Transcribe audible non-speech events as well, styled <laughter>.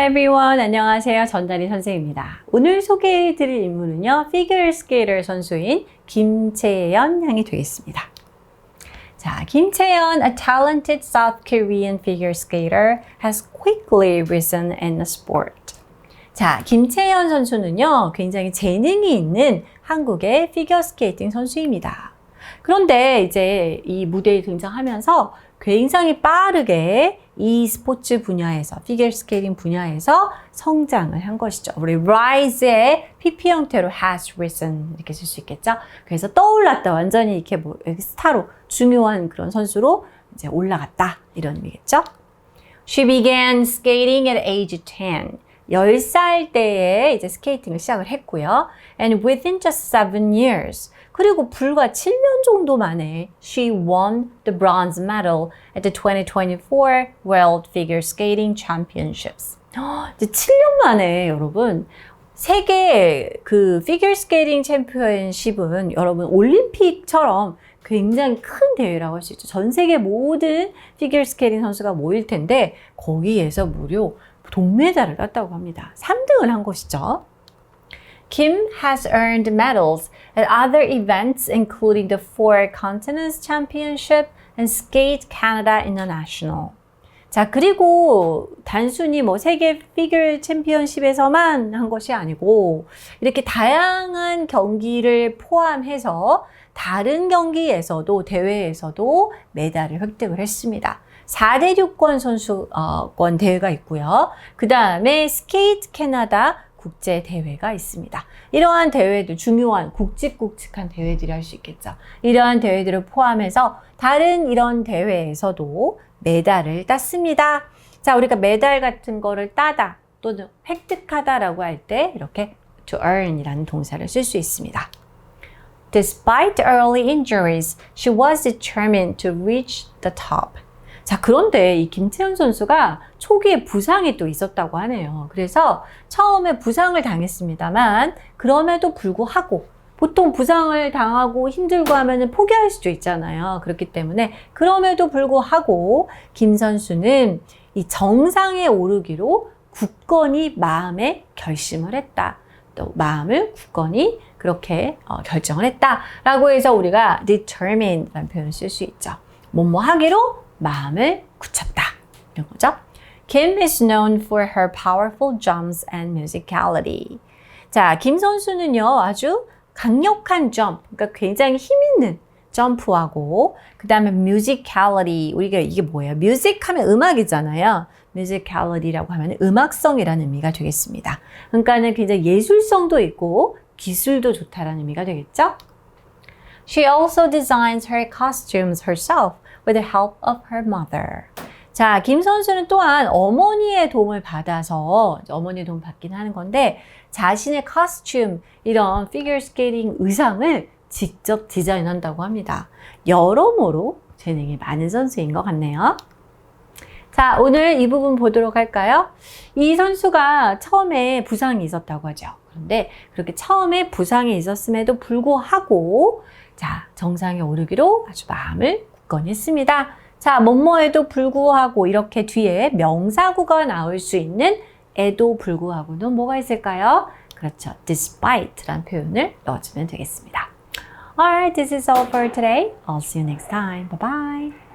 Everyone. 안녕하세요. 전다리 선생입니다. 오늘 소개해 드릴 인물은요. 피겨 스케이터 선수인 김채연 양이 되겠습니다. 자, 김채연, a talented South Korean figure skater, has quickly risen in the sport. 자, 김채연 선수는요, 굉장히 재능이 있는 한국의 피겨 스케이팅 선수입니다. 그런데 이제 이 무대에 등장하면서 굉장히 빠르게 이 스포츠 분야에서, 피겨 스케이팅 분야에서 성장을 한 것이죠. 우리 rise의 PP 형태로 has risen 이렇게 쓸 수 있겠죠. 그래서 떠올랐다. 완전히 이렇게 뭐 스타로 중요한 그런 선수로 이제 올라갔다. 이런 의미겠죠. She began skating at age 10. 10살 때에 이제 스케이팅을 시작을 했고요. And within just seven years. 그리고 불과 7년 정도 만에 she won the bronze medal at the 2024 World Figure Skating Championships. <gasps> 이제 7년 만에 여러분 세계 그 피겨 스케이팅 챔피언십은 여러분 올림픽처럼 굉장히 큰 대회라고 할 수 있죠. 전 세계 모든 피겨 스케이팅 선수가 모일 텐데 거기에서 무려 동메달을 땄다고 합니다. 3등을 한 것이죠. Kim has earned medals at other events including the Four Continents Championship and Skate Canada International. 자, 그리고 단순히 뭐 세계 피겨 챔피언십에서만 한 것이 아니고 이렇게 다양한 경기를 포함해서 다른 경기에서도 대회에서도 메달을 획득을 했습니다. 4대륙권 선수권 대회가 있고요. 그 다음에 스케이트 캐나다 국제 대회가 있습니다. 이러한 대회들 중요한 굵직굵직한 대회들이 할 수 있겠죠. 이러한 대회들을 포함해서 다른 이런 대회에서도 메달을 땄습니다. 자, 우리가 메달 같은 거를 따다 또는 획득하다라고 할 때 이렇게 to earn이라는 동사를 쓸 수 있습니다. Despite early injuries, she was determined to reach the top. 자, 그런데 이 김채연 선수가 초기에 부상이 또 있었다고 하네요. 그래서 처음에 부상을 당했습니다만, 그럼에도 불구하고, 보통 부상을 당하고 힘들고 하면 포기할 수도 있잖아요. 그렇기 때문에, 그럼에도 불구하고, 김 선수는 이 정상에 오르기로 굳건히 마음에 결심을 했다. 또 마음을 굳건히 그렇게 어, 결정을 했다라고 해서 우리가 determined라는 표현을 쓸 수 있죠. 뭐뭐 하기로 마음을 굳혔다. 이런 거죠. Kim is known for her powerful jumps and musicality. 자, 김 선수는요, 아주 강력한 점프, 그러니까 굉장히 힘 있는 점프하고, 그 다음에 musicality, 우리가 이게 뭐예요? music 하면 음악이잖아요. musicality라고 하면 음악성이라는 의미가 되겠습니다. 그러니까는 굉장히 예술성도 있고, 기술도 좋다라는 의미가 되겠죠? She also designs her costumes herself with the help of her mother. 자, 김 선수는 또한 어머니의 도움을 받아서 어머니의 도움 받긴 하는 건데 자신의 커스튬 이런 피겨 스케이팅 의상을 직접 디자인한다고 합니다. 여러모로 재능이 많은 선수인 것 같네요. 자, 오늘 이 부분 보도록 할까요? 이 선수가 처음에 부상이 있었다고 하죠. 그런데 그렇게 처음에 부상이 있었음에도 불구하고 자, 정상에 오르기로 아주 마음을 굳 건히 했습니다. 자, 뭐뭐에도 불구하고 이렇게 뒤에 명사구가 나올 수 있는 에도 불구하고는 뭐가 있을까요? 그렇죠. despite라는 표현을 넣어주면 되겠습니다. Alright, this is all for today. I'll see you next time. Bye bye.